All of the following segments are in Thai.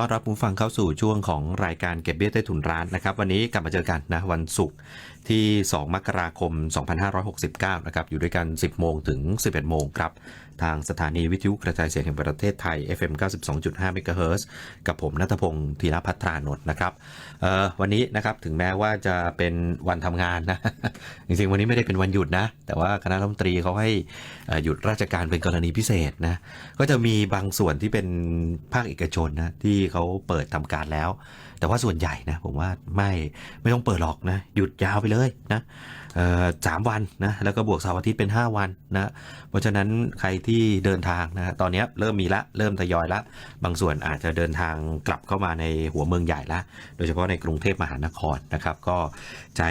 ต้อนรับผู้ฟังเข้าสู่ช่วงของรายการเก็บเบี้ยใต้ถุนร้านนะครับ วันนี้กลับมาเจอกันนะวันศุกร์ที่ 2 มกราคม 2569 นะครับ อยู่ด้วยกัน 10 โมงถึง 11 โมงครับ ทางสถานีวิทยุกระจายเสียงแห่งประเทศไทย FM 92.5 MHz กับผมนัทพงศ์ธีรพัฒรานนท์นะครับวันนี้นะครับถึงแม้ว่าจะเป็นวันทำงานนะ จริงๆ วันนี้ไม่ได้เป็นวันหยุดนะ แต่ว่าคณะรัฐมนตรีเขาให้หยุดราชการเป็นกรณีพิเศษนะ ก็จะมีบางส่วนที่เป็นภาคเอกชนนะที่เขาเปิดทำการแล้ว แต่ว่าส่วนใหญ่นะผมว่าไม่ไม่ต้องเปิดหรอกนะ หยุดยาวไปเลยนะ สามวันนะแล้วก็บวกเสาร์อาทิตย์เป็น 5 วันนะเพราะฉะนั้นใครที่เดินทางนะตอนนี้เริ่มมีละเริ่มทยอยละ บางส่วนอาจจะเดินทางกลับเข้ามาในหัวเมืองใหญ่ละ โดยเฉพาะในกรุงเทพมหานครนะครับ ก็ใช้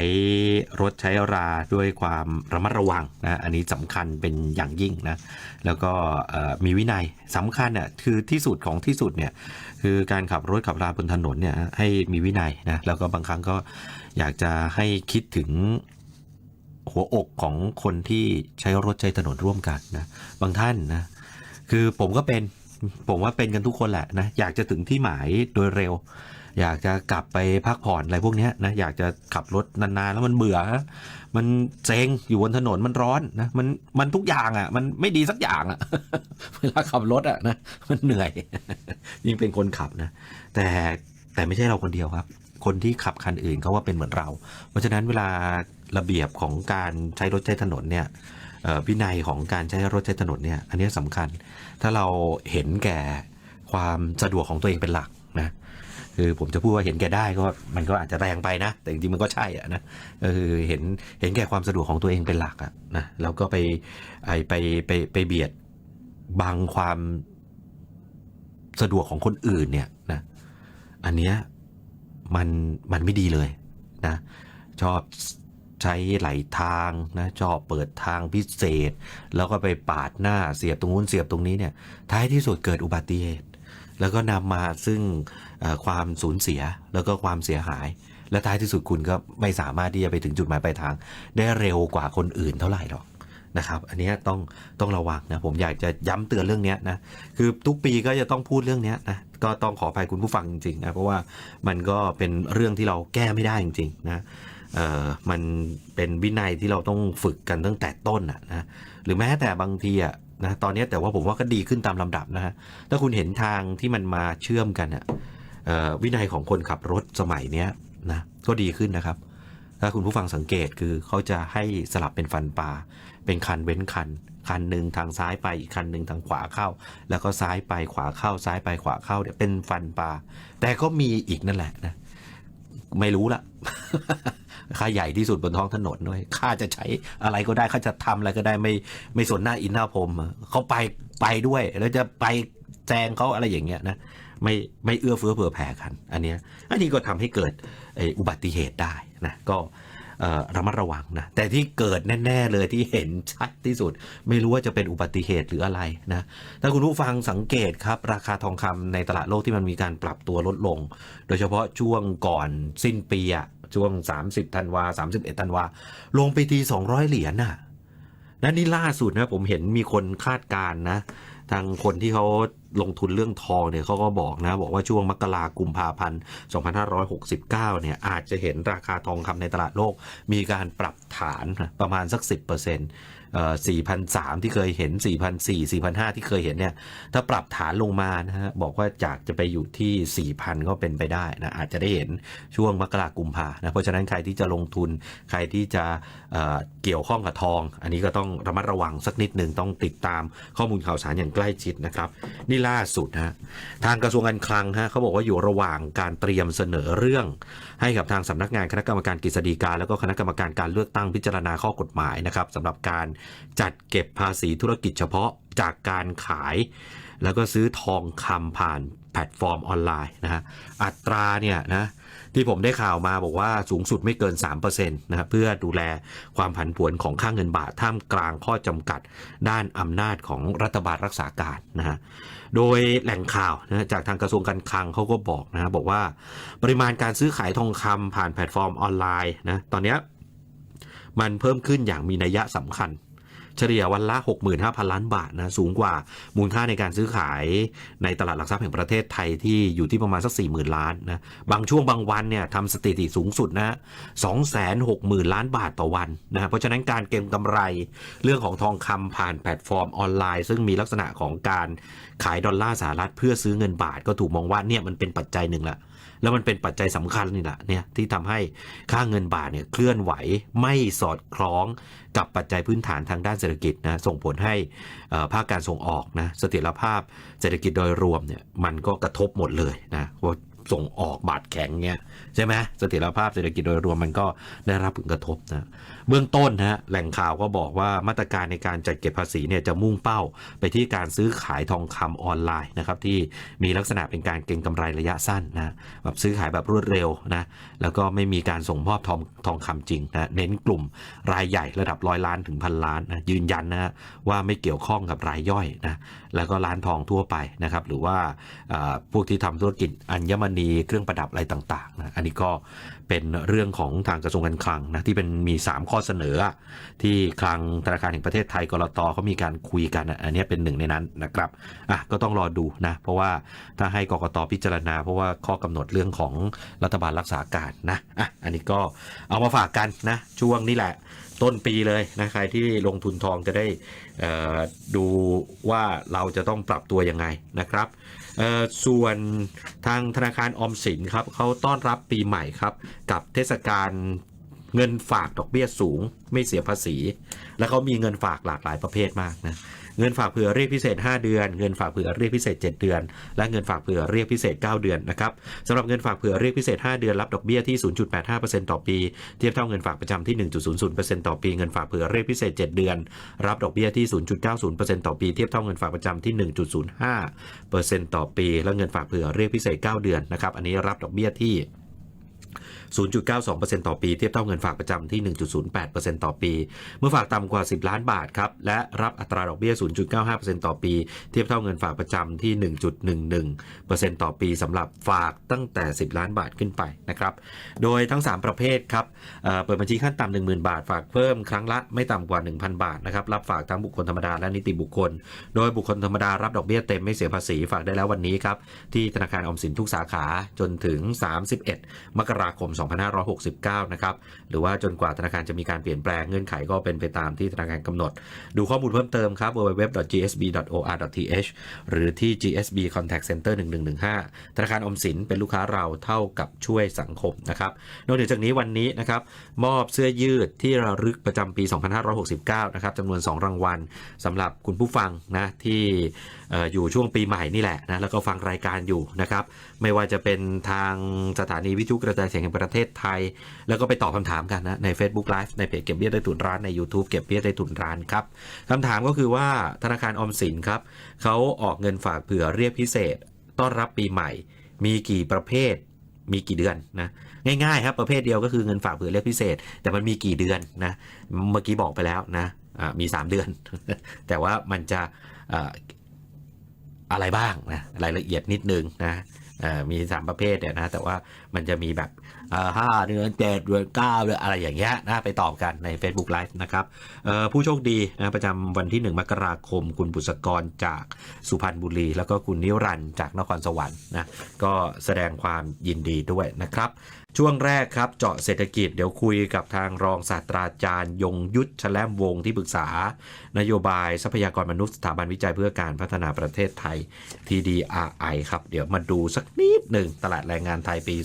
รถใช้ราด้วยความระมัดระวังนะอันนี้สำคัญเป็นอย่างยิ่งนะแล้วก็มีวินัยสำคัญอะคือที่สุดของที่สุดเนี่ยคือการขับรถขับราบนถนนเนี่ยให้มีวินัยนะแล้วก็บางครั้งก็อยากจะให้คิดถึง หัวอกของคนที่ใช้รถใช้ถนนร่วมกันนะบางท่านนะคือผมก็เป็นผมว่าเป็นกันทุกคนแหละนะอยากจะถึงที่หมายโดยเร็ว อยากจะกลับไปพักผ่อนอะไรพวกนี้นะอยากจะขับรถนานๆแล้วมันเบื่อฮะมันเซ็งอยู่บนถนนมันร้อนนะมันมันทุกอย่างอะ มันไม่ดีสักอย่างอะเวลาขับรถอะนะมันเหนื่อย ยิ่งเป็นคนขับนะ แต่แต่ไม่ใช่เราคนเดียวครับ คนที่ขับคันอื่นเขาว่าเป็นเหมือนเรา เพราะฉะนั้นเวลา ระเบียบของการใช้รถใช้ถนนเนี่ยวินัยของการใช้รถใช้ถนนเนี่ยอันนี้สำคัญ ถ้าเราเห็นแก่ความสะดวกของตัวเองเป็นหลักนะคือผมจะพูดว่าเห็นแก่ได้ก็มันก็อาจจะแรงไปนะ แต่จริงๆมันก็ใช่อะนะก็คือเห็นเห็นแก่ความสะดวกของตัวเองเป็นหลักอะนะแล้วก็ไปไอไปไปไปเบียดบังความสะดวกของคนอื่นเนี่ยนะอันเนี้ยมันมันไม่ดีเลยนะชอบ ใช้ไหลทางนะชอบเปิดทางพิเศษ แล้วก็ไปปาดหน้าเสียบตรงนู้นเสียบตรงนี้เนี่ยท้ายที่สุดเกิดอุบัติเหตุ แล้วก็นำมาซึ่งความสูญเสียแล้วก็ความเสียหาย และท้ายที่สุดคุณก็ไม่สามารถที่จะไปถึงจุดหมายปลายทาง ได้เร็วกว่าคนอื่นเท่าไหร่หรอกนะครับอันนี้ต้องต้องระวังนะผมอยากจะย้ำเตือนเรื่องนี้นะคือทุกปีก็จะต้องพูดเรื่องนี้นะก็ต้องขออภัยคุณผู้ฟังจริงๆนะเพราะว่ามันก็เป็นเรื่องที่เราแก้ไม่ได้จริงๆนะ มันเป็นวินัยที่เราต้องฝึกกันตั้งแต่ต้นะนะ หรือแม้แต่บางทีอะนะตอนนี้แต่ว่าผมว่าก็ดีขึ้นตามลำดับนะฮะ ถ้าคุณเห็นทางที่มันมาเชื่อมกันอะวินัยของคนขับรถสมัยเนี้ยนะก็ดีขึ้นนะครับ ถ้าคุณผู้ฟังสังเกตคือเขาจะให้สลับเป็นฟันปลาเป็นคันเว้นคัน คันหนึ่งทางซ้ายไปอีกคันหนึ่งทางขวาเข้า แล้วก็ซ้ายไปขวาเข้าซ้ายไปขวาเข้าเนี่ยเป็นฟันปลาแต่ก็มีอีกนั่นแหละนะไม่รู้ละ ค่าใหญ่ที่สุดบนท้องถนนด้วยค่าจะใช้อะไรก็ได้ค่าจะทำอะไรก็ได้ไม่ไม่สนหน้าอินหน้าพรมเขาไปไปด้วย แล้วจะไปแซงเขาอะไรอย่างเงี้ยนะไม่ไม่เอื้อเฟื้อเผื่อแผ่กัน อันเนี้ยอันนี้ก็ทำให้เกิดอุบัติเหตุได้นะก็ระมัดระวังนะแต่ที่เกิดแน่ ๆ เลยที่เห็นชัดที่สุด ไม่รู้ว่าจะเป็นอุบัติเหตุหรืออะไรนะถ้าคุณผู้ฟังสังเกตครับ ราคาทองคำในตลาดโลกที่มันมีการปรับตัวลดลง โดยเฉพาะช่วงก่อนสิ้นปีอะ ช่วง 30ธันวา31ธันวา ลงไปที200 เหรียญน่ะและนี่ล่าสุดนะผมเห็นมีคนคาดการณ์นะ ทางคนที่เขาลงทุนเรื่องทองเนี่ยเขาก็บอกนะ บอกว่าช่วงมกรากุมภาพันธ์ 2569 เนี่ยอาจจะเห็นราคาทองคำในตลาดโลก มีการปรับฐานประมาณสัก 10%เอ่อ 4,003 ที่เคยเห็น 4,004 4,005 ที่เคยเห็นเนี่ย ถ้าปรับฐานลงมานะฮะ บอกว่าจากจะไปอยู่ที่ 4,000 ก็เป็นไปได้นะ อาจจะได้เห็นช่วงมกรากุมภานะ เพราะฉะนั้นใครที่จะลงทุน ใครที่จะเเกี่ยวข้องกับทอง อันนี้ก็ต้องระมัดระวังสักนิดหนึ่งต้องติดตามข้อมูลข่าวสารอย่างใกล้ชิดนะครับ นี่ล่าสุดฮะ ทางกระทรวงการคลังฮะเขาบอกว่าอยู่ระหว่างการเตรียมเสนอเรื่องให้กับทางสำนักงานคณะกรรมการกฤษฎีกาแล้วก็คณะกรรมการการเลือกตั้งพิจารณาข้อกฎหมายนะครับสำหรับการจัดเก็บภาษีธุรกิจเฉพาะจากการขาย แล้วก็ซื้อทองคำผ่านแพลตฟอร์มออนไลน์นะฮะอัตราเนี่ยนะ ที่ผมได้ข่าวมาบอกว่าสูงสุดไม่เกิน 3%นะครับเพื่อดูแลความผันผวนของค่างเงินบาทท่ามกลางข้อจำกัดด้านอำนาจของรัฐบาลรักษาการนะฮะโดยแหล่งข่าวนะจากทางกระทรวงการคลังเขาก็บอกนะบอกว่าปริมาณการซื้อขายทองคำผ่านแพลตฟอร์มออนไลน์นะตอนนี้มันเพิ่มขึ้นอย่างมีนัยสำคัญ เฉลี่ยวันละ 65,000 ล้านบาทนะสูงกว่ามูลค่าในการซื้อขายในตลาดหลักทรัพย์แห่งประเทศไทยที่อยู่ที่ประมาณสัก 40,000 ล้านนะบางช่วงบางวันเนี่ยทำสถิติสูงสุดนะ260,000 ล้านบาทต่อวันนะเพราะฉะนั้นการเก็งกำไรเรื่องของทองคำผ่านแพลตฟอร์มออนไลน์ ซึ่งมีลักษณะของการขายดอลลาร์สหรัฐเพื่อซื้อเงินบาทก็ถูกมองว่าเนี่ยมันเป็นปัจจัยหนึ่งละ แล้วมันเป็นปัจจัยสำคัญนี่แหละเนี่ยที่ทำให้ค่าเงินบาทเนี่ยเคลื่อนไหวไม่สอดคล้องกับปัจจัยพื้นฐานทางด้านเศรษฐกิจนะส่งผลให้ภาคการส่งออกนะเสถียรภาพเศรษฐกิจโดยรวมเนี่ยมันก็กระทบหมดเลยนะว่าส่งออกบาทแข็งเนี่ยใช่ไหมเสถียรภาพเศรษฐกิจโดยรวมมันก็ได้รับผลกระทบนะ เบื้องต้นนะฮะแหล่งข่าวก็บอกว่ามาตรการในการจัดเก็บภาษีเนี่ยจะมุ่งเป้าไปที่การซื้อขายทองคำออนไลน์นะครับที่มีลักษณะเป็นการเก็งกำไรระยะสั้นนะแบบซื้อขายแบบรวดเร็วนะแล้วก็ไม่มีการส่งมอบทองทองคำจริงนะเน้นกลุ่มรายใหญ่ระดับร้อยล้านถึงพันล้านนะยืนยันนะว่าไม่เกี่ยวข้องกับรายย่อยนะแล้วก็ร้านทองทั่วไปนะครับหรือว่าพวกที่ทำธุรกิจอัญมณีเครื่องประดับอะไรต่างๆนะอันนี้ก็ เป็นเรื่องของทางกระทรวงการคลังนะที่เป็นมี 3 ข้อเสนอ ที่คลังธนาคารแห่งประเทศไทยกรตเขามีการคุยกันอันนี้เป็นหนึ่งในนั้นนะครับอะก็ต้องรอดูนะเพราะว่าถ้าให้กรกตพิจารณา เพราะว่าข้อกำหนดเรื่องของรัฐบาลรักษาการนะอะอันนี้ก็เอามาฝากกันนะช่วงนี้แหละ ต้นปีเลยนะใครที่ลงทุนทองจะได้ดูว่าเราจะต้องปรับตัวยังไงนะครับส่วนทางธนาคารออมสินครับเขาต้อนรับปีใหม่ครับกับเทศกาล เงินฝากดอกเบี้ยสูง ไม่เสียภาษี แล้วเขามีเงินฝากหลากหลายประเภทมากนะเงินฝากเผื่อเรียกพิเศษ 5 เดือน เงินฝากเผื่อเรียกพิเศษ 7 เดือน และเงินฝากเผื่อเรียกพิเศษ 9 เดือนนะครับสำหรับเงินฝากเผื่อเรียกพิเศษ 5 เดือนรับดอกเบี้ยที่ 0.85%ต่อปี เทียบเท่าเงินฝากประจำที่ 1.00%ต่อปี เงินฝากเผื่อเรียกพิเศษ 7 เดือน รับดอกเบี้ยที่ 0.90%ต่อปี เทียบเท่าเงินฝากประจำที่ 1.05%ต่อปี และเงินฝากเผื่อเรียกพิเศษ 9 เดือนนะครับ อันนี้รับดอกเบี้ยที่ 0.92%ต่อปีเทียบเท่าเงินฝากประจำที่ 1.08%ต่อปี เมื่อฝากต่ำกว่า 10 ล้านบาทครับและรับอัตราดอกเบี้ย 0.95%ต่อปี เทียบเท่าเงินฝากประจำที่ 1.11%ต่อปีสำหรับฝากตั้งแต่ 10 ล้านบาทขึ้นไปนะครับโดยทั้ง 3 ประเภทครับเเปิดบัญชีขั้นต่ำ10,000 บาท ฝากเพิ่มครั้งละไม่ต่ำกว่า 1,000 บาทนะครับรับฝากทั้งบุคคลธรรมดาและนิติบุคคล โดยบุคคลธรรมดารับดอกเบี้ยเต็มไม่เสียภาษีฝากได้แล้ววันนี้ครับที่ธนาคารออมสินทุกสาขาจนถึง 31 มกราคม2569 นะครับ หรือว่าจนกว่าธนาคารจะมีการเปลี่ยนแปลงเงื่อนไขก็เป็นไปตามที่ธนาคารกำหนด ดูข้อมูลเพิ่มเติมครับ www.gsb.or.th หรือที่ GSB Contact Center 1115 ธนาคารอมสินเป็นลูกค้าเราเท่ากับช่วยสังคมนะครับ นอกจากนี้วันนี้นะครับมอบเสื้อยืดที่ระลึกประจำปี 2569 นะครับจำนวน 2 รางวัลสำหรับคุณผู้ฟังนะที่ อยู่ช่วงปีใหม่นี่แหละนะแล้วก็ฟังรายการอยู่นะครับ ไม่ว่าจะเป็นทางสถานีวิทยุกระจายเสียงแห่งประเทศไทย แล้วก็ไปตอบคำถามกันนะใน Facebook Live ในเพจเก็บเบี้ยได้ถุนร้านใน YouTube เก็บเบี้ยได้ถุนร้านครับคำถามก็คือว่าธนาคารออมสินครับเขาออกเงินฝากเผื่อเรียกพิเศษ ต้อนรับปีใหม่ มีกี่ประเภทมีกี่เดือนนะง่ายๆครับประเภทเดียวก็คือเงินฝากเผื่อเรียกพิเศษ แต่มันมีกี่เดือนนะเมื่อกี้บอกไปแล้วนะอ่ามี 3 เดือน แต่ว่ามันจะ อะไรบ้างนะรายละเอียดนิดนึงนะเอ่อมี3ประเภทเนี่ยนะแต่ว่ามันจะมีแบบห้าเดือนเจ็ดเดือนเก้าเดือนอะไรอย่างเงี้ยนะไปตอบกันใน Facebook Live นะครับผู้โชคดีนะประจำวันที่ 1 มกราคม คุณบุษกรจากสุพรรณบุรี แล้วก็คุณนิรันจากนครสวรรค์นะก็แสดงความยินดีด้วยนะครับ ช่วงแรกครับเจาะเศรษฐกิจเดี๋ยวคุยกับทางรองศาสตราจารย์ ยงยุทธแชลมวงศ์ที่ปรึกษา นโยบายทรัพยากรมนุษย์สถาบันวิจัยเพื่อการพัฒนาประเทศไทย TDRI ครับ เดี๋ยวมาดูสักนิดหนึ่งตลาดแรงงานไทยปี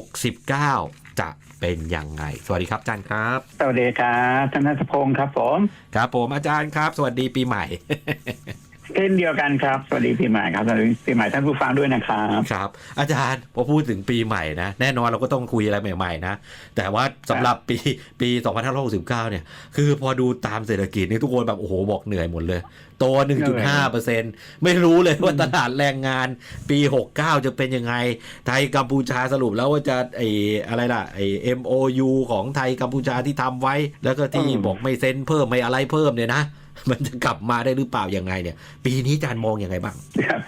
2569 จะเป็นยังไง สวัสดีครับอาจารย์ครับ สวัสดีครับท่านนัทพงศ์ครับผม ครับผมอาจารย์ครับ สวัสดีปีใหม่ เช่นเดียวกันครับ สวัสดีปีใหม่ครับสวัสดีปีใหม่ท่านผู้ฟังด้วยนะครับครับ อาจารย์พอพูดถึงปีใหม่นะ แน่นอนเราก็ต้องคุยอะไรใหม่ๆนะ แต่ว่าสำหรับปีปี 2569 เนี่ย คือพอดูตามเศรษฐกิจนี่ทุกคนแบบโอ้โหบอกเหนื่อยหมดเลยโต 1.5เปอร์เซ็นไม่รู้เลยว่าตลาดแรงงานปี 69 จะเป็นยังไง ไทยกัมพูชาสรุปแล้วว่าจะไออะไรล่ะไอ MOU ของไทยกัมพูชาที่ทำไว้ แล้วก็ที่อืมบอกไม่เซ็นเพิ่มไม่อะไรเพิ่มเนี่ยนะมันจะกลับมาได้หรือเปล่ายังไงเนี่ย ปีนี้อาจารย์มองยังไงบ้างครับ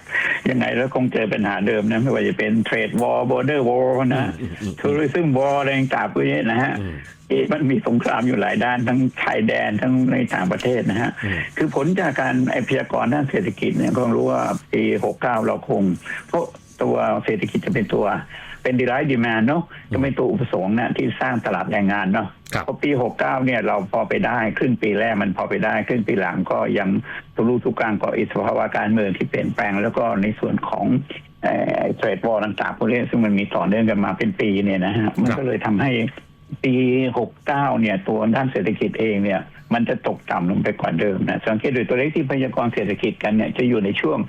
ยังไงแล้วคงเจอปัญหาเดิมนะไม่ว่าจะเป็นเทรดวอลบอร์เดอร์วอลนะอืมอืมทัวริซึมวอลอะไรต่างๆพวกนี้นะฮะอืมที่มันมีสงครามอยู่หลายด้านทั้งชายแดนทั้งในต่างประเทศนะฮะอืมคือผลจากการไอพยากรณ์ด้านเศรษฐกิจเนี่ยก็รู้ว่าปี69เราคง เพราะตัวเศรษฐกิจจะเป็นตัวเป็นดีไลท์ดีแมนเนาะจะเป็นตัวอุปสงค์เนี่ยที่สร้างตลาดแรงงานเนาะครับ พอปี 69 เนี่ยเราพอไปได้ครึ่งปีแรกมันพอไปได้ครึ่งปีหลังก็ยังทุลุทุกกลางก็อิสภาวะการเมืองที่เปลี่ยนแปลง แล้วก็ในส่วนของเทรดวอลต่างๆพวกนี้ซึ่งมันมีต่อเนื่องกันมาเป็นปีเนี่ยนะฮะมันก็เลยทำให้ปี 69 เนี่ย ตัวด้านเศรษฐกิจเองเนี่ย มันจะตกต่ำลงไปกว่าเดิมนะ สังเกตดูตัวเลขที่พยากรณ์เศรษฐกิจกันเนี่ยจะอยู่ในช่วง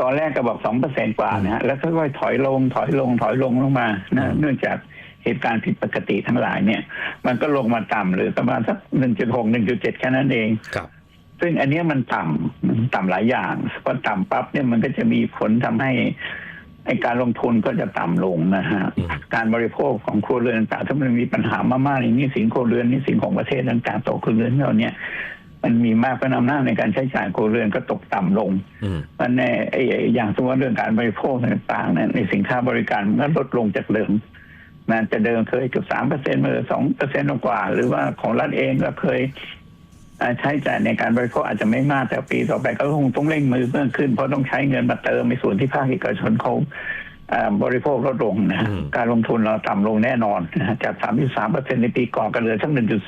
ตอนแรกก็บอก2%กว่านะฮะ แล้วค่อยๆถอยลง ถอยลง ถอยลงลงมานะเนื่องจาก เหตุการณ์ผิดปกติทั้งหลายเนี่ย มันก็ลงมาต่ำหรือประมาณสัก1.6 1.7แค่นั้นเองครับ ซึ่งอันเนี้ยมันต่ำมันต่ำหลายอย่างพอต่ำปั๊บเนี่ยมันก็จะมีผลทำให้ไอการลงทุนก็จะต่ำลงนะฮะอืมการบริโภคของครัวเรือนต่างๆถ้ามันมีปัญหามากๆอย่างนี้สินครัวเรือนนี่สินของประเทศต่างๆตกครัวเรือนเราเนี่ย มันมีมากเป็นอำนาจในการใช้จ่ายครัวเรือนก็ตกต่ำลงอืมมันในไอ้ไอ้อย่างสมมติว่าเรื่องการบริโภคต่างๆเนี่ยในสินค้าบริการมันก็ลดลงจากเดิม มันจะเดิมเคยเกือบสามเปอร์เซ็นต์มาสองเปอร์เซ็นต์กว่า หรือว่าของรัฐเองก็เคยอ่าใช้จ่ายในการบริโภคอาจจะไม่มากแต่ปีต่อไปก็คงต้องเร่งมือเพิ่มขึ้นเพราะต้องใช้เงินมาเติมในส่วนที่ภาคเอกชนเขาอ่าบริโภคลดลงนะฮะอืมการลงทุนเราต่ำลงแน่นอนนะฮะจากสามสามเปอร์เซ็นในปีก่อนก็เหลือสักหนึ่งจุด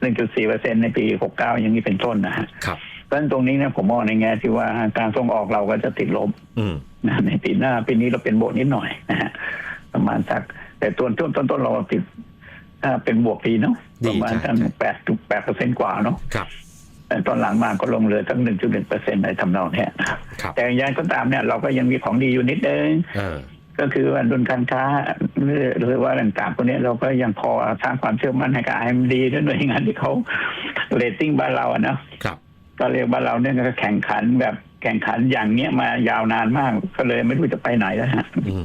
หนึ่งจุดสี่เปอร์เซ็นในปีหกเก้าอย่างนี้เป็นต้นนะฮะครับเพราะฉะนั้นตรงนี้เนี่ยผมมองในแง่ที่ว่าการส่งออกเราก็จะติดลบอืมนะในปีหน้าปีนี้เราเป็นบวกนิดหน่อยนะฮะประมาณสัก แต่ตัวต้นต้นต้นเราติดถ้าเป็นบวกปีเนาะดีประมาณใช่ตั้งใช่แปดจุดแปดเปอร์เซ็นกว่าเนาะครับแต่ตอนหลังมาก็ลงเหลือตั้งหนึ่งจุดหนึ่งเปอร์เซ็นต์ในทำนองเนี้ยนะครับครับแต่อย่างไรก็ตามเนี่ยเราก็ยังมีของดีอยู่นิดนึงเออก็คือว่าดุลการค้าหรือหรือว่าต่างๆพวกนี้เราก็ยังพอสร้างความเชื่อมั่นให้กับ IMD และหน่วยงานที่เขาเรตติ้งบ้านเราอะเนาะครับก็เรียกว่าเราเนี่ยก็แข่งขันแบบ แข่งขันอย่างเนี้ยมายาวนานมาก ก็เลยไม่รู้จะไปไหนแล้วฮะอืม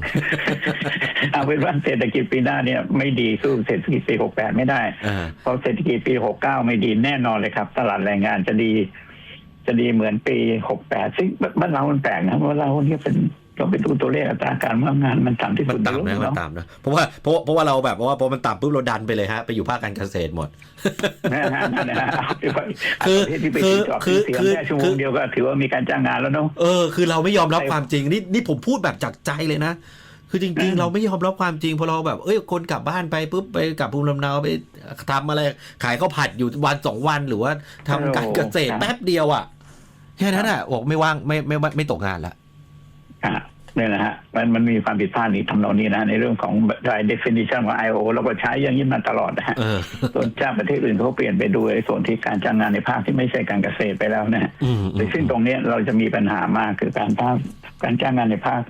เอาเป็นว่าเศรษฐกิจปีหน้าเนี่ยไม่ดีสู้เศรษฐกิจปี68ไม่ได้เออเพราะเศรษฐกิจปี69ไม่ดีแน่นอนเลยครับ ตลาดแรงงานจะดี จะดีเหมือนปี68ซึ่งบ้านเรามันแปลกนะเพราะเราเนี่ยเป็น เราไปดูตัวเลขอัตราการว่างงานมันต่ำที่มัสุนดต่ำนะใโลกมันเนาะต่ำนะเพราะว่าเพราะเพราะว่าเราแบบว่าพอมันต่ำปุ๊บเราดันไปเลยฮะไปอยู่ภาคการเกษตรหมดนะฮะนั่นนะฮะเอาไปไว้คือประเทศที่ไปคือจอดคือเสียงคือแค่ชั่วโมคืงอเดียวก็ถือว่ามีการจ้างงานแล้วเนาะเออคือเราไม่ยอมรับใช่ความจริงนี่นี่ผมพูดแบบจากใจเลยนะคือจริงอืมๆเราไม่ยอมรับความจริงพอเราแบบเอ้ยคนกลับบ้านไปปุ๊บไปกลับภูมิลำเนาไปทำอะไรขายข้าวผัดอยู่วันสองวันหรือว่าทำการเกษตรแป๊บเดียวอะแค่นั้นอะบอกไม่ว่างไม่ไม่ไม่ไม่ตกงานละอะ เนี่ยนะฮะมันมันมีความผิดพลาดนี้ทำนองนี้นะในเรื่องของ definition ของ IO เราก็ใช้อย่างนี้มาตลอดนะฮะเออส่วนเจ้าประเทศอื่นเขาเปลี่ยนไปดูไอ้ส่วนที่การจ้างงานในภาคที่ไม่ใช่การเกษตรไปแล้วนะฮะอืมอืมซึ่งตรงเนี้ยเราจะมีปัญหามากคือการภาคการจ้างงานในภาค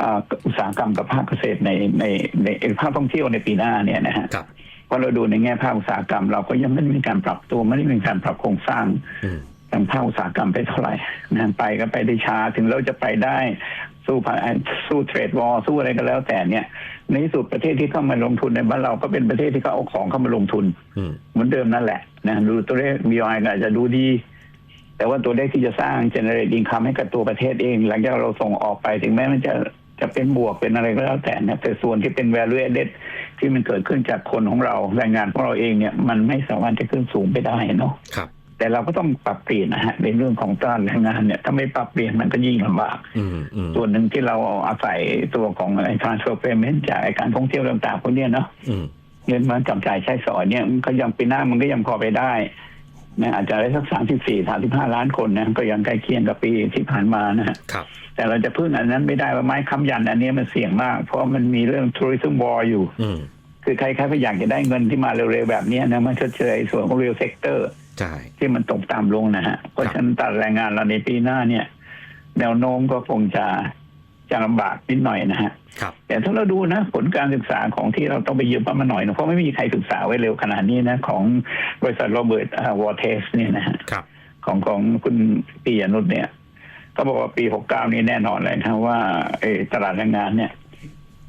อ่าอุตสาหกรรมกับภาคเกษตรในในในในภาคท่องเที่ยวในปีหน้าเนี่ยนะฮะครับพอเราดูในแง่ภาคอุตสาหกรรม เราก็ยังไม่ได้มีการปรับตัวไม่ได้มีการปรับโครงสร้างอืมทางภาคอุตสาหกรรมไปเท่าไหร่นะไปก็ไปได้ช้าถึงเราจะไปได้ สู้ภาสู้เทรดวอลสู้อะไรก็แล้วแต่เนี่ย ในที่สุดประเทศที่เข้ามาลงทุนในบ้านเราก็เป็นประเทศที่เขาเอาของเข้ามาลงทุนอืมเหมือนเดิมนั่นแหละนะดูตัวเลข BOI ก็อาจจะดูดี แต่ว่าตัวเลขที่จะสร้าง generate income ให้กับตัวประเทศเอง หลังจากเราส่งออกไปถึงแม้มันจะจะเป็นบวกเป็นอะไรก็แล้วแต่เนี่ยแต่ส่วนที่เป็น value added ที่มันเกิดขึ้นจากคนของเราแรงงานของเราเองเนี่ย มันไม่สามารถจะขึ้นสูงไปได้เนาะครับ แต่เราก็ต้องปรับเปลี่ยนนะฮะในเรื่องของตลาดแรงงานเนี่ยถ้าไม่ปรับเปลี่ยนมันก็ยิ่งลำบากอืมอืมส่วนหนึ่งที่เราอาศัยตัวของไอ้ transfer payment จากไอ้การท่องเที่ยวต่างๆพวกเนี้ยเนาะอืมเงินมาจับจ่ายใช้สอยเนี่ยมันก็ยังปีหน้ามันก็ยังพอไปได้นะอาจจะได้สักสามสิบสี่สามสิบห้าล้านคนนะก็ยังใกล้เคียงกับปีที่ผ่านมานะฮะครับ แต่เราจะพึ่งอันนั้นไม่ได้ว่าไม้ค้ำยันอันนี้มันเสี่ยงมาก เพราะมันมีเรื่อง tourism war อยู่อืมคือใครๆก็อยากจะได้เงินที่มาเร็วๆแบบเนี้ยนะมันชดเชยส่วนของ real sector ใช่ ที่มันตกต่ำลงนะฮะ เพราะฉะนั้นตลาดแรงงานเราในปีหน้าเนี่ย แนวโน้มก็คงจะจะลำบากนิดหน่อยนะฮะครับแต่ถ้าเราดูนะผลการศึกษาของที่เราต้องไปยืมมาหน่อยนะเพราะไม่มีใครศึกษาไว้เร็วขนาดนี้นะ ของบริษัทโรเบิร์ตวอเทสเนี่ยนะฮะครับของของคุณปียนุชเนี่ย ก็บอกว่าปี69นี้แน่นอนเลยนะว่าเอ่อตลาดแรงงานเนี่ย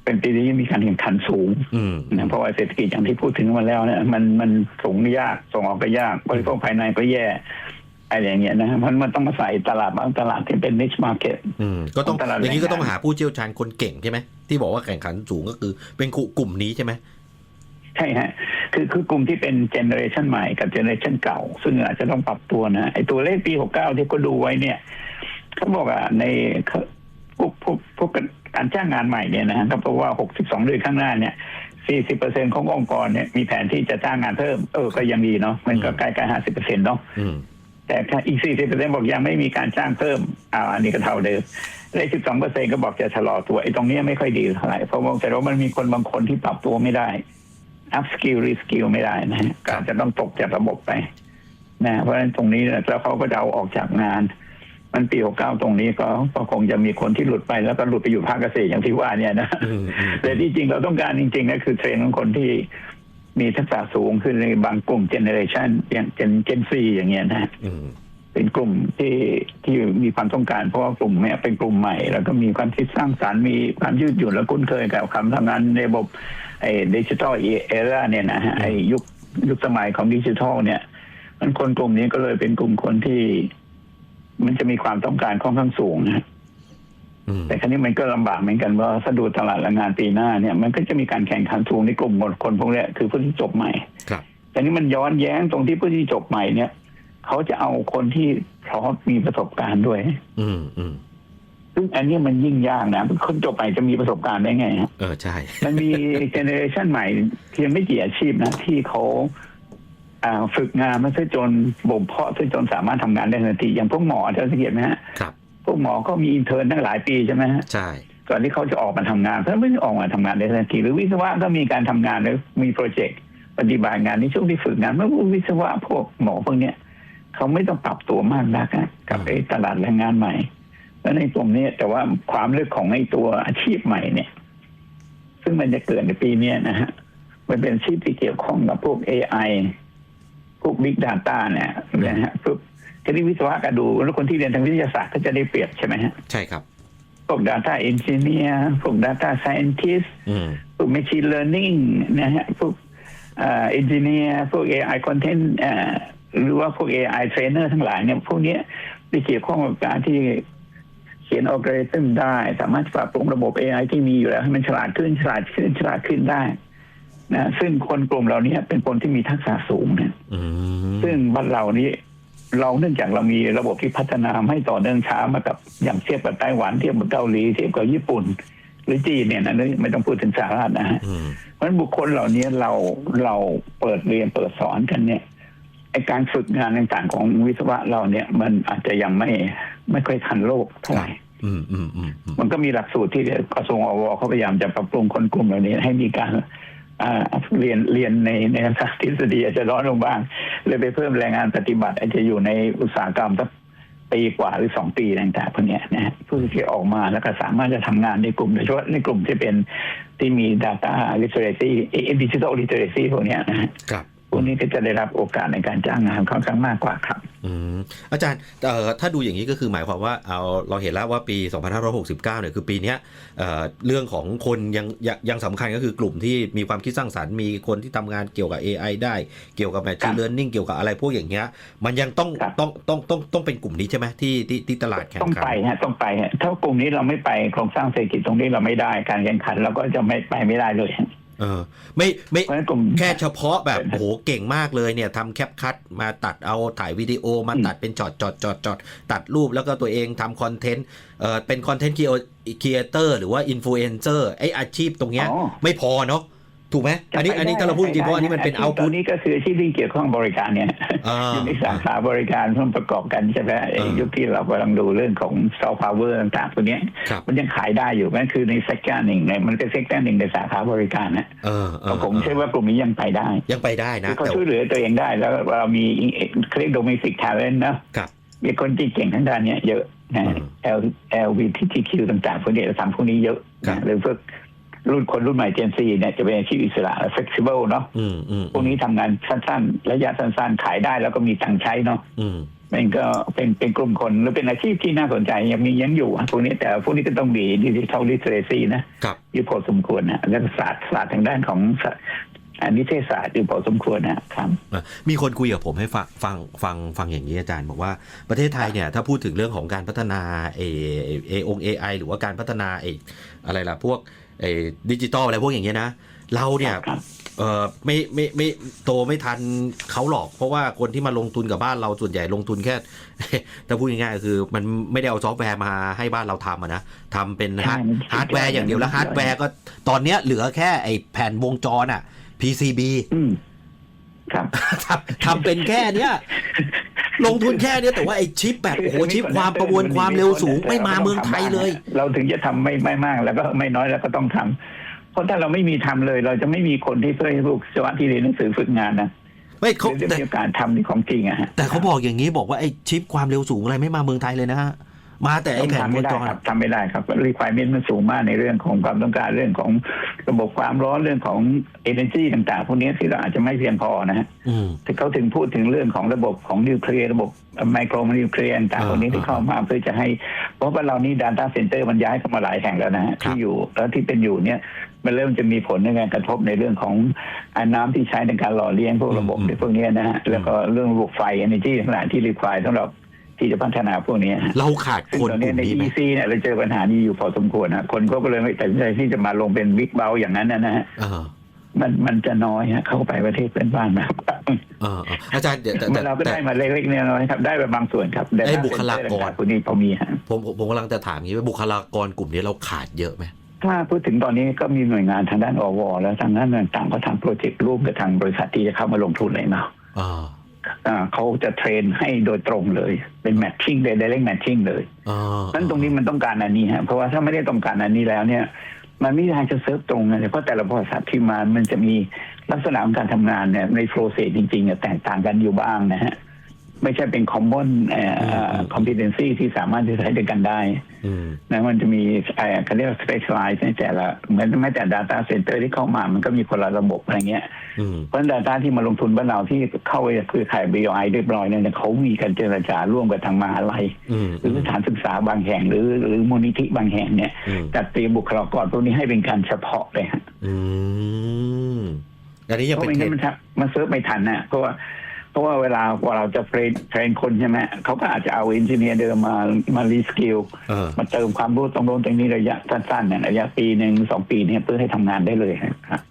เป็นปีที่มีการแข่งขันสูงอืมนะเพราะว่าเศรษฐกิจอย่างที่พูดถึงมาแล้วเนี่ยมันมันส่งยากส่งออกก็ยากบริโภคภายในก็แย่อะไรอย่างเงี้ยนะมันมันต้องมาใส่ตลาดบางตลาดที่เป็น niche market อืมก็ต้องของตลาดอย่างนี้ก็ต้องแรงงานหาผู้เชี่ยวชาญคนเก่งใช่ไหมที่บอกว่าแข่งขันสูงก็คือเป็นกลุ่มนี้ใช่ไหมใช่ฮะคือคือกลุ่มที่เป็นเจเนอเรชันใหม่กับเจเนอเรชันเก่า ซึ่งอาจจะต้องปรับตัวนะไอตัวเลขปี69ที่ก็ดูไว้เนี่ยเขาบอกว่าในพวกพวกพวก การจ้างงานใหม่เนี่ยนะเขาบอกว่า 62 เดือนข้างหน้าเนี่ย40%ขององค์กรเนี่ยมีแผนที่จะจ้างงานเพิ่ม เออ ก็ยังดีเนาะ มันก็ใกล้ๆ50%เนาะอืมแต่ถ้าอีก 40%บอกยังไม่มีการจ้างเพิ่มอ่าอันนี้ก็เท่าเดิมเลข12%ก็บอกจะชะลอตัว ไอ้ตรงเนี้ยไม่ค่อยดีเท่าไหร่ เพราะว่าแต่ว่ามันมีคนบางคนที่ปรับตัวไม่ได้ up skill re skill ไม่ได้นะฮะก็อาจจะต้องตกจากระบบไป นะ เพราะฉะนั้นตรงนี้เนี่ยแล้วเขาก็จะเอาออกจากงาน มันปี69ตรงนี้ก็ก็คงจะมีคนที่หลุดไปแล้วก็หลุดไปอยู่ภาคเกษตรอย่างที่ว่าเนี่ยนะอืมอืมแต่ที่จริงเราต้องการจริงๆก็คือเทรนด์ของคนที่มีทักษะสูงขึ้นในบางกลุ่มเจเนอเรชันอย่างเจนเจนซีอย่างเงี้ยนะฮะอืมเป็นกลุ่มที่ที่มีความต้องการเพราะว่ากลุ่มเนี้ยเป็นกลุ่มใหม่ แล้วก็มีความคิดสร้างสารรค์มีความยืดหยุ่นและคุ้นเคยกับคำทำงานในระบบไอ้ดิจิทัลเอราเนี่ยนะฮะไอ้ยุคยุคสมัยของดิจิทัลเนี่ย มันคนกลุ่มนี้ก็เลยเป็นกลุ่มคนที่ มันจะมีความต้องการค่อนข้างสูงนะฮะอืมแต่ครั้นี้มันก็ลำบากเหมือนกันว่าถ้าดูตลาดแรงงานปีหน้าเนี่ย มันก็จะมีการแข่งขันสูงในกลุ่มคนพวกเนี้ยคือผู้ที่จบใหม่ครับแต่นี่มันย้อนแย้งตรงที่ผู้ที่จบใหม่เนี่ยเขาจะเอาคนที่พร้อมมีประสบการณ์ด้วย อืมอืมซึ่งอันนี้มันยิ่งยากนะคนจบใหม่จะมีประสบการณ์ได้ไงฮะเออใช่ มันมีเจเนอเรชันใหม่ เพียงไม่กี่อาชีพนะที่เขาอ่า ฝึกงานมาซะจนบ่มเพาะซะจนสามารถทำงานได้ทันทีอย่างพวกหมอเธอสังเกตไหมฮะครับพวกหมอก็มีอินเทอร์นตั้งหลายปีใช่ไหมฮะใช่ก่อนที่เขาจะออกมาทำงานเขาไม่ได้ออกมาทำงานได้ทันที หรือวิศวะก็มีการทำงานแล้วมีโปรเจกต์ปฏิบัติงานในช่วงที่ฝึกงานเมื่อพวกวิศวะพวกหมอพวกเนี้ยเขาไม่ต้องปรับตัวมากนักนะกับไอ้ตลาดแรงงานใหม่แล้วในกลุ่มนี้แต่ว่าความลึกของไอ้ตัวอาชีพใหม่เนี่ย ซึ่งมันจะเกิดในปีเนี้ยนะฮะมันเป็นอาชีพที่เกี่ยวข้องกับพวก AI พวก Big Data เนี่ยนะฮะพวกคณิตวิศวะก็ดู แล้วคนที่เรียนทางวิทยาศาสตร์ก็จะได้เปรียบใช่ไหมฮะใช่ครับพวก Data Engineer พวก Data Scientist อืมพวก Machine Learning นะฮะพวกเอ่อ Engineer พวก AI Content เอ่อหรือว่าพวก AI Trainer ทั้งหลายเนี่ย พวกเนี้ยไปเกี่ยวข้องกับการที่เขียนอัลกอริทึมได้ สามารถปรับปรุงระบบ AI ที่มีอยู่แล้วให้มันฉลาดขึ้นฉลาดขึ้นฉลาดขึ้นได้ นะซึ่งคนกลุ่มเหล่านี้เป็นคนที่มีทักษะสูงนะอืมซึ่งบ้านเรานี้เราเนื่องจากเรามีระบบที่พัฒนาให้ต่อเนื่องช้ามากับอย่างเทียบกับไต้หวันเทียบกับเกาหลีเทียบกับญี่ปุ่น หรือจีนเนี่ยนะไม่ต้องพูดถึงสหรัฐนะฮะอืมเพราะฉะนั้นบุคคลเหล่านี้เราเราเปิดเรียนเปิดสอนกันเนี่ยไอการฝึกงานต่างๆของวิศวะเราเนี่ย มันอาจจะยังไม่ไม่ค่อยทันโลกเท่าไหร่อืมอืมอืมอืมมันก็มีหลักสูตรที่กระทรวงอวเขาพยายามจะปรับปรุงคนกลุ่มเหล่านี้ให้มีการอ่า เรียนเรียนในในทางทฤษฎีอาจจะร้อนลงบ้าง เลยไปเพิ่มแรงงานปฏิบัติ อาจจะอยู่ในอุตสาหกรรมสักปีกว่าหรือสองปีต่างๆพวกนี้นะผู้ที่ออกมาแล้วก็สามารถจะทำงานในกลุ่มโดยเฉพาะในกลุ่มที่เป็นที่มี data literacy เอ่อ digital literacy พวกนี้นะครับ พวกนี้ก็จะได้รับโอกาสในการจ้างงานค่อนข้างมากกว่าครับอืมอาจารย์เอ่อถ้าดูอย่างนี้ก็คือหมายความว่าเอาเราเห็นแล้วว่าปี 2569 เนี่ยคือปีเนี้ยเอ่อเรื่องของคนยังยังยังสำคัญก็คือกลุ่มที่มีความคิดสร้างสรรค์มีคนที่ทำงานเกี่ยวกับ AI ได้เกี่ยวกับครั Machine บ Learning เกี่ยวกับอะไรพวกอย่างเงี้ยมันยังต้องครับต้องต้องต้องต้องเป็นกลุ่มนี้ใช่ไหมที่ที่ที่ตลาดแข่งต้องขันไปฮะต้องไปฮะถ้ากลุ่มนี้เราไม่ไปโครงสร้างเศรษฐกิจตรงนี้เราไม่ได้การแข่งขันเราก็จะไม่ไปไม่ได้เลย เออไม่ไม่เพราะฉะนั้นกลุ่มแค่เฉพาะแบบโหเก่งมากเลยเนี่ยทำแคปคัดมาตัดเอาถ่ายวิดีโอมาอืมตัดเป็นจอดจอดจอดจอดตัดรูปแล้วก็ตัวเองทำคอนเทนต์เอ่อเป็นคอนเทนต์ครีเอเตอร์หรือว่าอินฟลูเอนเซอร์ไออาชีพตรงเนี้ยอ๋อไม่พอเนาะ ถูกไหมอันนี้อันนี้ถ้าเราพูดจริงๆเพราะอันนี้มันเป็นเอาตพุอตนนี้ก็คืออาชีพที่เกี่ยวข้องบริการเนี่ยอยู่ในสาขาบริการเพิ่มประกอบกันใช่ไหมไอ้เออยุคที่เรากำลังดูเรื่องของซอฟต์พาวเวอร์ต่างๆตัวเนี้ยครับมันยังขายได้อยู่นั่นคือในเซกเตอร์หนึ่งในมันเป็นเซกเตอร์หนึ่งในสาขาบริการนะเออเออผมเชื่อว่ากลุ่มนี้ยังไปได้ ยังไปได้นะคือเขาแต่ช่วยเหลือตัวเองได้แล้วเรามีเครียกโดมิสิกทาเลนต์นะครับมีคนที่เก่งทั้งด้านเนี้ยเยอะนะอืม L L V T T Q ต่างๆพวกนี้เราทำพวกนี้เยอะครับนะหรือพวก รุ่นคนรุ่นใหม่เจนซีเนี่ยจะเป็นอาชีพอิสระ flexible เนาะอืมอืมพวกนี้ทำงานสั้นๆ ระยะสั้นๆ ขายได้แล้วก็มีตังค์ใช้เนาะอืมมันก็เป็นเป็นกลุ่มคนหรือเป็นอาชีพที่น่าสนใจยังมียังอยู่อะพวกนี้แต่พวกนี้ก็ต้องมีดิจิทัลลิเทเรซีนะครับอยู่พอสมควรนะแล้วก็ศาสตร์ศาสตร์ทางด้านของอ่านิเทศศาสตร์อยู่พอสมควรนะครับอะมีคนคุยกับผมให้ฟังฟังฟังฟังอย่างนี้อาจารย์บอกว่าประเทศไทยเนี่ยถ้าพูดถึงเรื่องของการพัฒนาเอเอองเอไอหรือว่าการพัฒนาเออะไรล่ะพวก เอดิจิตอลอะไรพวกอย่างเงี้ยนะ เราเนี่ยครับเออไม่ไม่ไม่โตไม่ทันเขาหรอก เพราะว่าคนที่มาลงทุนกับบ้านเราส่วนใหญ่ลงทุนแค่ถ้าพูดง่ายๆก็คือ มันไม่ได้เอาซอฟต์แวร์มาให้บ้านเราทำอะนะทำเป็นฮาร์ดใช่มันฮาร์ดแวร์อย่างเดียวแล้วมันฮาร์ดแวร์ก็ตอนเนี้ยเหลือแค่ไอ้แผ่นวงจรอะ PCB อืมครับทำทำเป็นแค่เนี้ย ลงทุนแค่เนี้ยแต่ว่าไอ้ชิปแบบโอ้โหชิปความประมวลความเร็วสูงไม่มาเมืองไทยเลย เราถึงจะทำไม่ไม่มากแล้วก็ไม่น้อยแล้วก็ต้องทำเพราะถ้าเราไม่มีทำเลย เราจะไม่มีคนที่เพื่อให้ลูกวิศวะที่เรียนหนังสือฝึกงานนะไม่เขาจะแต่มีโอกาสทำในของจริงอะฮะแต่เขาบอกอย่างนี้บอกว่าไอ้ชิปความเร็วสูงอะไรไม่มาเมืองไทยเลยนะฮะ มาแต่ไอ้ต้องแผ่นทำวไม่งได้จรครับทำไม่ได้ครับ requirement มันสูงมากในเรื่องของความต้องการเรื่องของระบบความร้อนเรื่องของ energy ต่างๆ พวกนี้ที่เราอาจจะไม่เพียงพอนะฮะอืมที่เขาถึงพูดถึงเรื่องของระบบของนิวเคลียร์ระบบไมโครนิวเคลียร์ต่างๆอ่าพวกนี้ที่เข้ามาเพื่อจะให้ เพราะว่าเรานี่ Data Center มันย้ายเข้ามาหลายแห่งแล้วนะฮะครับที่อยู่แล้วที่เป็นอยู่เนี่ยมันเริ่มจะมีผลในการกระทบในเรื่องของอ่าน้ำที่ใช้ในการหล่อเลี้ยงพวกระบบในพวกเนี้ยนะฮะแล้วก็เรื่องระบบไฟ energy ต่างๆที่ require สำหรับ ที่จะพัฒนาพวกเนี้ยฮะเราขาดซึ่งคนตอนกนี้ลุ่มใน นี้ไหม EC เนี่ยเราเจอปัญหานี้อยู่พอสมควรนะคนก็เลยไม่ตัดสินใจที่จะมาลงเป็นบิ๊กเบลอย่างนั้นนะนะฮะเออมันมันจะน้อยฮะเข้าไปประเทศเพื่อนบ้านมากเออเอออาจารย์เดี๋ยวแต่มัแต่นเราก็แต่ ได้มาเล็กๆน้อยๆครับได้ไปบางส่วนครับไอ้บุคลากร คนนี้พอมีฮะ ผมผมผมกำลังจะถามอย่างนี้ว่าบุคลากรกลุ่มนี้เราขาดเยอะไหมถ้าพูดถึงตอนนี้ก็มีหน่วยงานทางด้านอว แล้วทางด้านต่างๆก็ทำโปรเจกต์ร่วมกับทางบริษัทที่จะเข้ามาลงทุนเลยเนาะเอออ่า เขาจะเทรนให้โดยตรงเลย เป็นแมทชิ่งเลยได้เล่นแมทชิ่งเลยเออนั้นตรงนี้มันต้องการอันนี้ฮะเพราะว่าถ้าไม่ได้ต้องการอันนี้แล้วเนี่ย มันไม่มีทางจะเซิร์ฟตรงนะเพราะแต่ละบริษัทที่มามันจะมีลักษณะของการทำงานเนี่ยในโปรเซสจริงๆเนี่ยแตกต่างกันอยู่บ้างนะฮะ ไม่ใช่เป็นคอมมอนเอ่อคอมพิเทนซีที่สามารถจะใช้ด้วยกันได้อืมนะมันจะมีเอ่อเขาเรียกว่า specialize ในแต่ละเหมือนแม้แต่ data center ที่เข้ามามันก็มีคนละระบบอะไรเงี้ยอืมเพราะฉะนั้น data ที่มาลงทุนบ้านเราที่เข้าไปเครือข่าย BOI เรียบร้อยเนี่ยเขามีการเจรจาร่วมกับทางมหาลัยอืมหรือสถานศึกษาบางแห่งหรือหรือมูลนิธิบางแห่งเนี่ยอืมจัดเตรียมบุคลากรพวกนี้ให้เป็นการเฉพาะเลยฮะอืมอันนี้ยังเพราะเป็นไม่เทรงั้นนมันด์ทำมันเซิร์ฟไม่ทันนะเพราะว่า เพราะว่าเวลาว่าเราจะเทรนเทรนคนใช่ไหมเขาก็อาจจะเอาเอนจิเนียร์เดิมมามารีสกิลเออ มาเติมความรู้ตรงโน้นตรงนี้ระยะสั้นๆเนี่ยระยะปีหนึ่งสองปีเนี่ยเพื่อให้ทำงานได้เลยครับอืมอืมอืม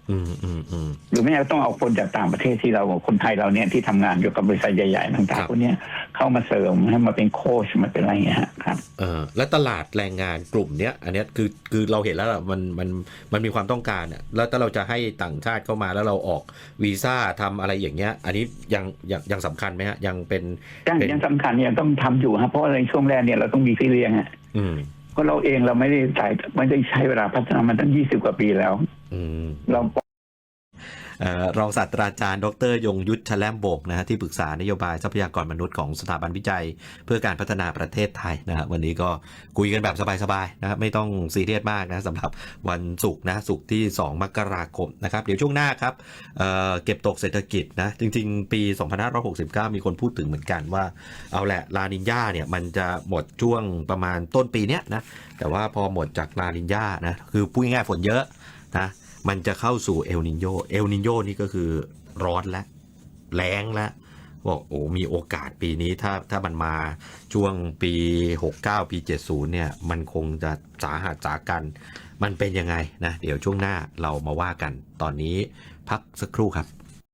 หรือไม่งั้นต้องเอาคนจากต่างประเทศที่เราคนไทยเราเนี่ยที่ทำงานอยู่กับบริษัทใหญ่ๆครัต่างบๆพวกเนี้ยเข้ามาเสริมให้มาเป็นโค้ชมาเป็นอะไรอย่างเงี้ยครับเออและตลาดแรงงานกลุ่มเนี้ยอันเนี้ยคือคือเราเห็นแล้วล่ะมันมันมันมีความต้องการอะแล้วถ้าเราจะให้ต่างชาติเข้ามาแล้วเราออกวีซ่าทำอะไรอย่างเงี้ย อันนี้ยังยังยังสำคัญไหมฮะยังเป็นยังเป็นยังสำคัญเนี่ยต้องทำอยู่ฮะเพราะว่าในช่วงแรกเนี่ยเราต้องมีพี่เลี้ยงฮะอืมเพราะเราเองเราไม่ได้ใช้ไม่ได้ใช้เวลาพัฒนามันตั้งยี่สิบกว่าปีแล้วอืมเราเอ่อ รองศาสตราจารย์ ดรยงยุทธชแลมโบกนะฮะที่ปรึกษานโยบายทรัพยากรมนุษย์ของสถาบันวิจัย เพื่อการพัฒนาประเทศไทยนะฮะวันนี้ก็คุยกันแบบสบายๆนะไม่ต้องซีเรียสมากนะสำหรับวันศุกร์นะศุกร์ที่ 2 มกราคมนะครับเดี๋ยวช่วงหน้าครับเเก็บตกเศรษฐกิจนะจริง ๆ ปี 2569 มีคนพูดถึงเหมือนกันว่าเอาแหละลานินยาเนี่ยมันจะหมดช่วงประมาณต้นปีเนี้ยนะแต่ว่าพอหมดจากลานินยานะคือพูดง่ายฝนเยอะนะ มันจะเข้าสู่เอลนิโยเอลนิโยนี่ก็คือร้อนและแรงและบอกโอ้มีโอกาสปีนี้ถ้าถ้ามันมาช่วงปี 69 ปี 70 เนี่ย มันคงจะสาหัสสากัน มันเป็นยังไงนะ เดี๋ยวช่วงหน้าเรามาว่ากัน ตอนนี้พักสักครู่ครับ